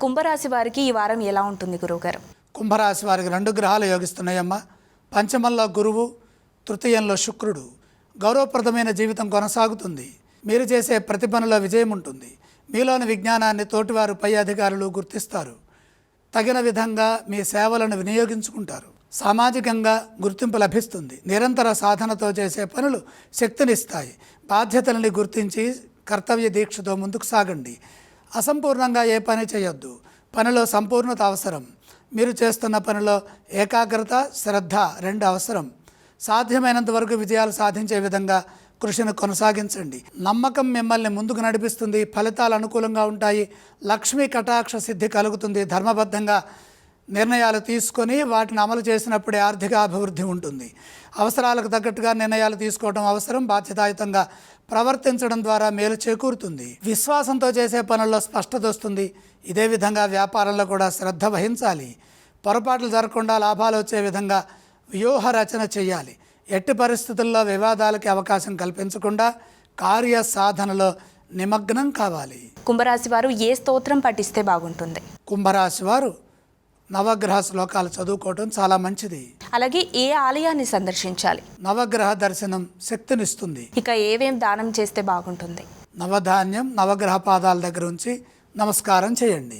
కుంభరాశి వారికి ఈ వారం ఎలా ఉంటుంది గురువుగారు? కుంభరాశి వారికి రెండు గ్రహాలు యోగిస్తున్నాయమ్మా. పంచమంలో గురువు తృతీయంలో శుక్రుడు. గౌరవప్రదమైన జీవితం కొనసాగుతుంది. మీరు చేసే ప్రతి పనిలో విజయం ఉంటుంది. మీలోని విజ్ఞానాన్ని తోటివారు పై అధికారులు గుర్తిస్తారు. తగిన విధంగా మీ సేవలను వినియోగించుకుంటారు. సామాజికంగా గుర్తింపు లభిస్తుంది. నిరంతర సాధనతో చేసే పనులు శక్తినిస్తాయి. బాధ్యతలని గుర్తించి కర్తవ్య దీక్షతో ముందుకు సాగండి. అసంపూర్ణంగా ఏ పని చేయొద్దు. పనిలో సంపూర్ణత అవసరం. మీరు చేస్తున్న పనిలో ఏకాగ్రత శ్రద్ధ రెండు అవసరం. సాధ్యమైనంత వరకు విజయాలు సాధించే విధంగా కృషిని కొనసాగించండి. నమ్మకం మిమ్మల్ని ముందుకు నడిపిస్తుంది. ఫలితాలు అనుకూలంగా ఉంటాయి. లక్ష్మీ కటాక్ష సిద్ధి కలుగుతుంది. ధర్మబద్ధంగా నిర్ణయాలు తీసుకొని వాటిని అమలు చేసినప్పుడే ఆర్థిక అభివృద్ధి ఉంటుంది. అవసరాలకు తగ్గట్టుగా నిర్ణయాలు తీసుకోవడం అవసరం. బాధ్యతాయుతంగా ప్రవర్తించడం ద్వారా మేలు చేకూరుతుంది. విశ్వాసంతో చేసే పనుల్లో స్పష్టత వస్తుంది. ఇదే విధంగా వ్యాపారంలో కూడా శ్రద్ధ వహించాలి. పొరపాట్లు జరగకుండా లాభాలు వచ్చే విధంగా వ్యూహ రచన చేయాలి. ఎట్టి పరిస్థితుల్లో వివాదాలకి అవకాశం కల్పించకుండా కార్య సాధనలో నిమగ్నం కావాలి. కుంభరాశి వారు ఏ స్తోత్రం పఠిస్తే బాగుంటుంది? కుంభరాశి వారు నవగ్రహ శ్లోకాలు చదువుకోవటం చాలా మంచిది. అలాగే ఏ ఆలయాన్ని సందర్శించాలి? నవగ్రహ దర్శనం శక్తినిస్తుంది. ఇక ఏవేం దానం చేస్తే బాగుంటుంది? నవధాన్యం నవగ్రహ పాదాల దగ్గర ఉంచి నమస్కారం చేయండి.